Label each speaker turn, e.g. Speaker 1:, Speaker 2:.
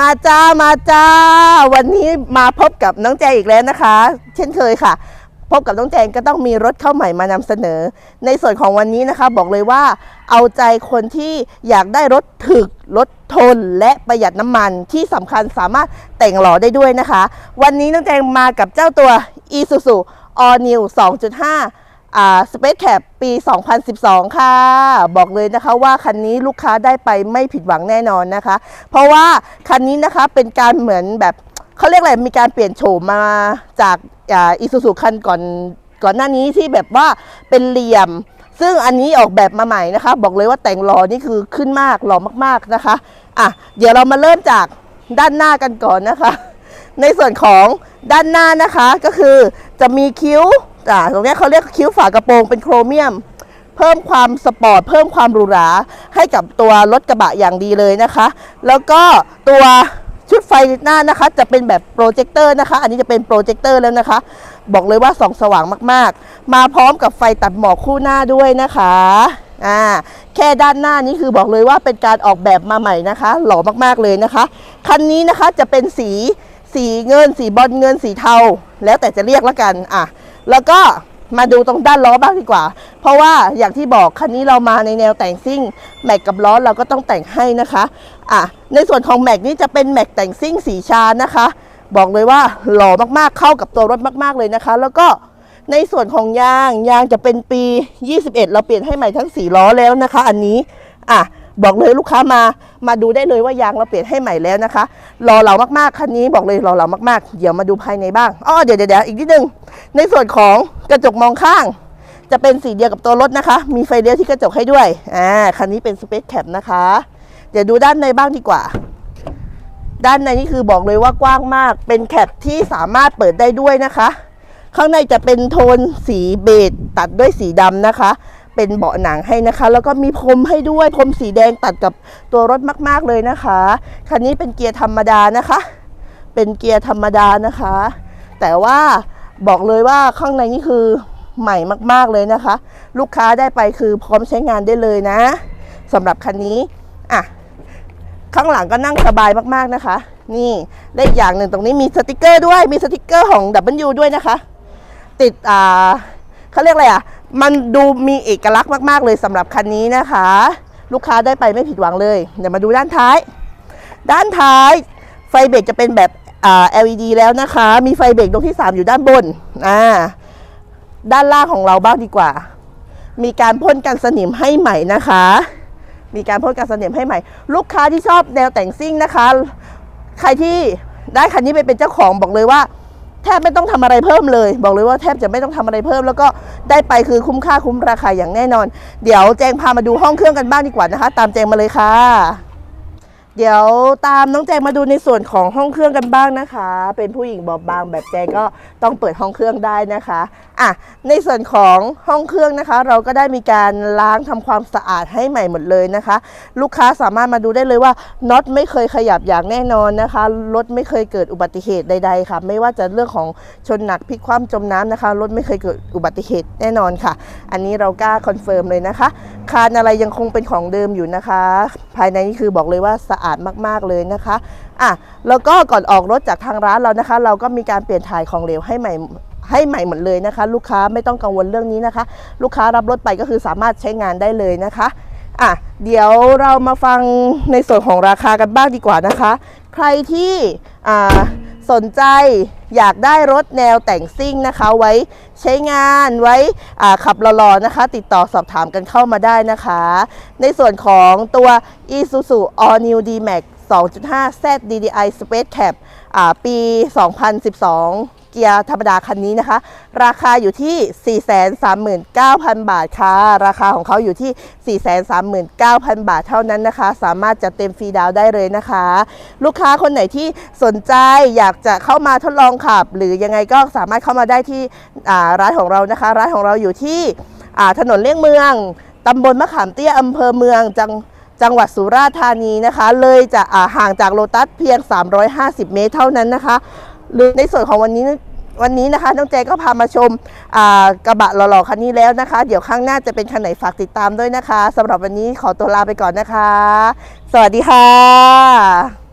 Speaker 1: มาจ้ามาจ้า วันนี้มาพบกับน้องแจงอีกแล้วนะคะ เช่นเคยค่ะ พบกับน้องแจงก็ต้องมีรถเข้าใหม่มานำเสนอ ในส่วนของวันนี้นะคะ บอกเลยว่า เอาใจคนที่อยากได้รถถึกรถทนและประหยัดน้ำมันที่สำคัญสามารถแต่งหล่อได้ด้วยนะคะ วันนี้น้องแจงมากับเจ้าตัว Isuzu All New 2.5 อ่า Space Cab ปี 2012 ค่ะ บอกเลยนะคะว่าคันนี้ลูกค้าได้ไปไม่ผิดหวังแน่นอนนะคะ เพราะว่าคันนี้นะคะเป็นการเหมือนแบบเขาเรียกอะไรมีการเปลี่ยนโฉมมาจากอีซูซูคันก่อนก่อนหน้านี้ที่แบบว่าเป็นเหลี่ยม ซึ่งอันนี้ออกแบบมาใหม่นะคะ บอกเลยว่าแต่งหล่อนี่คือขึ้นมากหล่อมากๆนะคะอะเดี๋ยวเรามาเริ่มจากด้านหน้ากันก่อนนะคะ ในส่วนของด้านหน้านะคะก็คือจะมีคิ้ว อ่าตรงนี้เขาเรียกคิ้วฝากระโปรงเป็นโครเมียม เพิ่มความสปอร์ตเพิ่มความหรูหราให้กับตัวรถกระบะอย่างดีเลยนะคะ แล้วก็ตัวชุดไฟหน้านะคะ จะเป็นแบบโปรเจคเตอร์นะคะ อันนี้จะเป็นโปรเจคเตอร์แล้วนะคะ บอกเลยว่าส่องสว่างมากๆ มาพร้อมกับไฟตัดหมอกคู่หน้าด้วยนะคะอ่าแค่ด้านหน้านี้คือบอกเลยว่าเป็นการออกแบบมาใหม่นะคะ หล่อมากๆเลยนะคะ คันนี้นะคะจะเป็นสีสีเงิน สีบอลเงินสีเทา แล้วแต่จะเรียกแล้วกันอะแล้วก็มาดูตรงด้านล้อบ้างดีกว่า เพราะว่าอย่างที่บอกคันนี้เรามาในแนวแต่งซิ่งแม็กกับล้อเราก็ต้องแต่งให้นะคะอะในส่วนของแม็กนี้จะเป็นแม็กแต่งซิ่งสีชานะคะ บอกเลยว่าหล่อมากๆเข้ากับตัวรถมากๆเลยนะคะ แล้วก็ในส่วนของยางยางจะเป็นปี 21 เราเปลี่ยนให้ใหม่ทั้งสีล้อแล้วนะคะ อันนี้อะ บอกเลยลูกค้ามา มาดูได้เลยว่ายางเราเปลี่ยนให้ใหม่แล้วนะคะ รอเรามากๆคันนี้บอกเลยรอเรามากๆ เดี๋ยวมาดูภายในบ้างอ้อเดี๋ยวเดี๋ยวเดี๋ยวอีกนิดนึง ในส่วนของกระจกมองข้าง จะเป็นสีเดียวกับตัวรถนะคะ มีไฟเลี้ยวที่กระจกให้ด้วยอ่าคันนี้เป็นสเปซแคปนะคะ เดี๋ยวดูด้านในบ้างดีกว่า ด้านในนี่คือบอกเลยว่ากว้างมาก เป็นแคปที่สามารถเปิดได้ด้วยนะคะ ข้างในจะเป็นโทนสีเบจตัดด้วยสีดำนะคะ เป็นเบาะหนังให้นะคะ แล้วก็มีพรมให้ด้วยพรมสีแดงตัดกับตัวรถมาก ๆ เลยนะคะ คันนี้เป็นเกียร์ธรรมดานะคะ เป็นเกียร์ธรรมดานะคะ แต่ว่าบอกเลยว่าข้างในนี่คือใหม่มาก ๆ เลยนะคะ ลูกค้าได้ไปคือพร้อมใช้งานได้เลยนะสำหรับคันนี้อะข้างหลังก็นั่งสบายมากๆนะคะ นี่ได้อีกอย่างหนึ่งตรงนี้มีสติกเกอร์ด้วยมีสติกเกอร์ของ W ด้วยนะคะ ติดอ่าเขาเรียกอะไรอะ มันดูมีเอกลักษณ์มาก ๆ เลยสำหรับคันนี้นะคะ ลูกค้าได้ไปไม่ผิดหวังเลย เดี๋ยวมาดูด้านท้าย ด้านท้ายไฟเบรกจะเป็นแบบอ่า LED แล้วนะคะ มีไฟเบรกดวงที่ 3 อยู่ด้านบนอ่าด้านล่างของเราบ้างดีกว่า มีการพ่นกันสนิมให้ใหม่นะคะ มีการพ่นกันสนิมให้ใหม่ ลูกค้าที่ชอบแนวแต่งซิ่งนะคะ ใครที่ได้คันนี้ไปเป็นเจ้าของบอกเลยว่า แทบไม่ต้องทำอะไรเพิ่มเลย บอกเลยว่าแทบจะไม่ต้องทำอะไรเพิ่ม แล้วก็ได้ไปคือคุ้มค่าคุ้มราคาอย่างแน่นอน เดี๋ยวแจงพามาดูห้องเครื่องกันบ้างดีกว่านะคะ ตามแจงมาเลยค่ะ เดี๋ยวตามน้องแจงมาดูในส่วนของห้องเครื่องกันบ้างนะคะ เป็นผู้หญิงบอบบางแบบแจงก็ต้องเปิดห้องเครื่องได้นะคะอะในส่วนของห้องเครื่องนะคะ เราก็ได้มีการล้างทำความสะอาดให้ใหม่หมดเลยนะคะ ลูกค้าสามารถมาดูได้เลยว่าน็อตไม่เคยขยับอย่างแน่นอนนะคะรถไม่เคยเกิดอุบัติเหตุใดๆค่ะ ไม่ว่าจะเรื่องของชนหนักพลิกคว่ำจมน้ำนะคะรถไม่เคยเกิดอุบัติเหตุแน่นอนค่ะ อันนี้เรากล้าคอนเฟิร์มเลยนะคะ คานอะไรยังคงเป็นของเดิมอยู่นะคะ ภายในนี่คือบอกเลยว่าสะอาดมากๆเลยนะคะอะแล้วก็ก่อนออกรถจากทางร้านเรานะคะ เราก็มีการเปลี่ยนถ่ายของเหลวให้ใหม่ให้ใหม่หมดเลยนะคะ ลูกค้าไม่ต้องกังวลเรื่องนี้นะคะ ลูกค้ารับรถไปก็คือสามารถใช้งานได้เลยนะคะอะเดี๋ยวเรามาฟังในส่วนของราคากันบ้างดีกว่านะคะ ใครที่สนใจ อยากได้รถแนวแต่งซิ่งนะคะ ไว้ใช้งานไว้ขับหล่อๆนะคะ ติดต่อสอบถามกันเข้ามาได้นะคะ ในส่วนของตัว Isuzu All New D-Max 2.5 Z DDI Space Cab อ่าปี 2012 เกียร์ธรรมดาคันนี้นะคะ ราคาอยู่ที่ 439,000 บาทค่ะ ราคาของเขาอยู่ที่ 439,000 บาทเท่านั้นนะคะ สามารถจัดเต็มฟรีดาวได้เลยนะคะ ลูกค้าคนไหนที่สนใจอยากจะเข้ามาทดลองขับ หรือยังไงก็สามารถเข้ามาได้ที่ร้านของเรานะคะ ร้านของเราอยู่ที่ถนนเลี่ยงเมืองตำบลมะขามเตี้ยอำเภอเมืองจังจังหวัดสุราษฎร์ธานีนะคะ เลยจะห่างจากโลตัสเพียง 350 เมตรเท่านั้นนะคะ หรือในส่วนของวันนี้วันนี้นะคะน้องแจก็พามาชมกระบะหล่อๆคันนี้แล้วนะคะ เดี๋ยวข้างหน้าจะเป็นคันไหนฝากติดตามด้วยนะคะสำหรับวันนี้ขอตัวลาไปก่อนนะคะ สวัสดีค่ะ